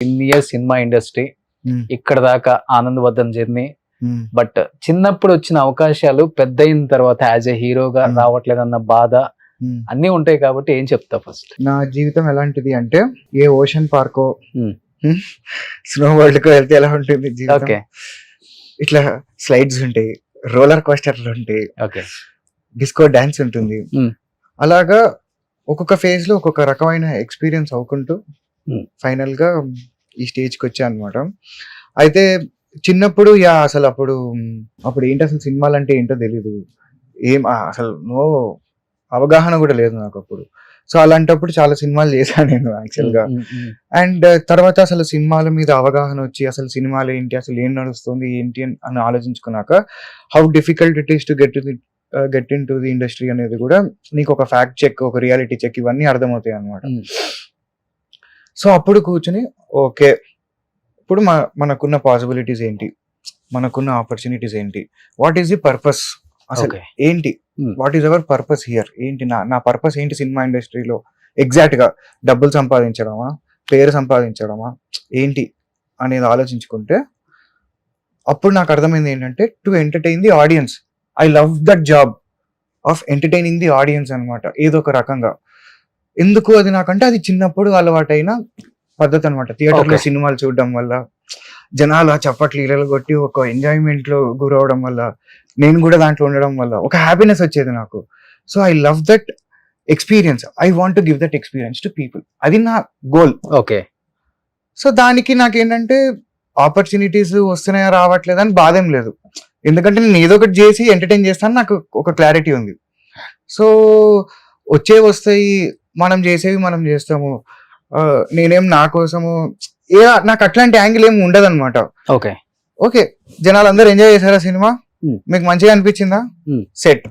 In years cinema industry ఇక్కడ దాకా Anand Vardhan journey but చిన్నప్పుడు వచ్చిన అవకాశాలు పెద్ద అయిన తర్వాత యాజ్ ఎ హీరోగా Hmm. రావట్లేదన్న బాధ అన్ని ఉంటాయి కాబట్టి ఏం చెప్తా ఫస్ట్. నా జీవితం ఎలాంటిది అంటే ఏ ఓషన్ పార్కో Hmm. స్నో వరల్డ్ కో వెళ్తే ఎలా ఉంటుంది ఓకే ఇట్లా స్లైడ్స్ ఉంటాయి రోలర్ కోస్టర్లు ఉంటాయి ఓకే డిస్కో డాన్స్ ఉంటుంది. Hmm. అలాగా ఒక్కొక్క ఫేజ్లో ఒక్కొక్క రకమైన ఎక్స్పీరియన్స్ అవుకుంటూ Hmm. ఫైనల్గా ఈ స్టేజ్కి వచ్చా అనమాట అయితే చిన్నప్పుడు యా అసలు అప్పుడు అప్పుడు ఏంటి అసలు సినిమాలు అంటే ఏంటో తెలీదు. ఏం అసలు నో అవగాహన కూడా లేదు నాకు అప్పుడు. సో అలాంటప్పుడు చాలా సినిమాలు చేశాను నేను యాక్చువల్గా అండ్ తర్వాత అసలు సినిమాల మీద అవగాహన వచ్చి అసలు సినిమాలు ఏంటి అసలు ఏం నడుస్తుంది ఏంటి అని- ఆలోచించుకున్నాక how difficult it is to get get into the industry అనేది కూడా నీకు ఒక ఫ్యాక్ట్ చెక్ ఒక రియాలిటీ చెక్ ఇవన్నీ అర్థమవుతాయి అనమాట. సో అప్పుడు కూర్చుని ఓకే. ఇప్పుడు మన మనకున్న పాసిబిలిటీస్ ఏంటి? మనకున్న ఆపర్చునిటీస్ ఏంటి? వాట్ ఈస్ ది పర్పస్ అసలు ఏంటి. What is our purpose here ఏంటి నా నా పర్పస్ ఏంటి సినిమా ఇండస్ట్రీలో ఎగ్జాక్ట్గా డబ్బులు సంపాదించడమా? పేరు సంపాదించడమా? ఏంటి? అనేది ఆలోచించుకుంటే అప్పుడు నాకు అర్థమైంది ఏంటంటే to entertain the audience I love that job of entertaining the audience అన్నమాట. ఏదో ఒక రకంగా. ఎందుకు అది నాకంటే అది చిన్నప్పుడు అలవాటైన పద్ధతి అనమాట థియేటర్లో. సినిమాలు చూడడం వల్ల జనాలు ఆ చప్పట్లు ఇళ్ళలు కొట్టి ఒక ఎంజాయ్మెంట్లో గురవడం వల్ల నేను కూడా దాంట్లో ఉండడం వల్ల ఒక హ్యాపీనెస్ వచ్చేది నాకు. So I love that experience I want give that experience to people అది నా గోల్ ఓకే. సో దానికి నాకేంటంటే ఆపర్చునిటీస్ వస్తున్నాయా రావట్లేదా అని బాధ ఏం లేదు. ఎందుకంటే నేను ఏదో ఒకటి చేసి ఎంటర్టైన్ చేస్తాను నాకు ఒక క్లారిటీ ఉంది. సో వచ్చే వస్తాయి మనం చేసేవి మనం చేస్తాము. నేనేం నా కోసము ఏ నాకు అట్లాంటి యాంగిల్ ఏమి ఉండదు అనమాట ఓకే. ఓకే జనాలు అందరూ ఎంజాయ్ చేశారా సినిమా. మీకు మంచిగా అనిపించిందా. సెట్.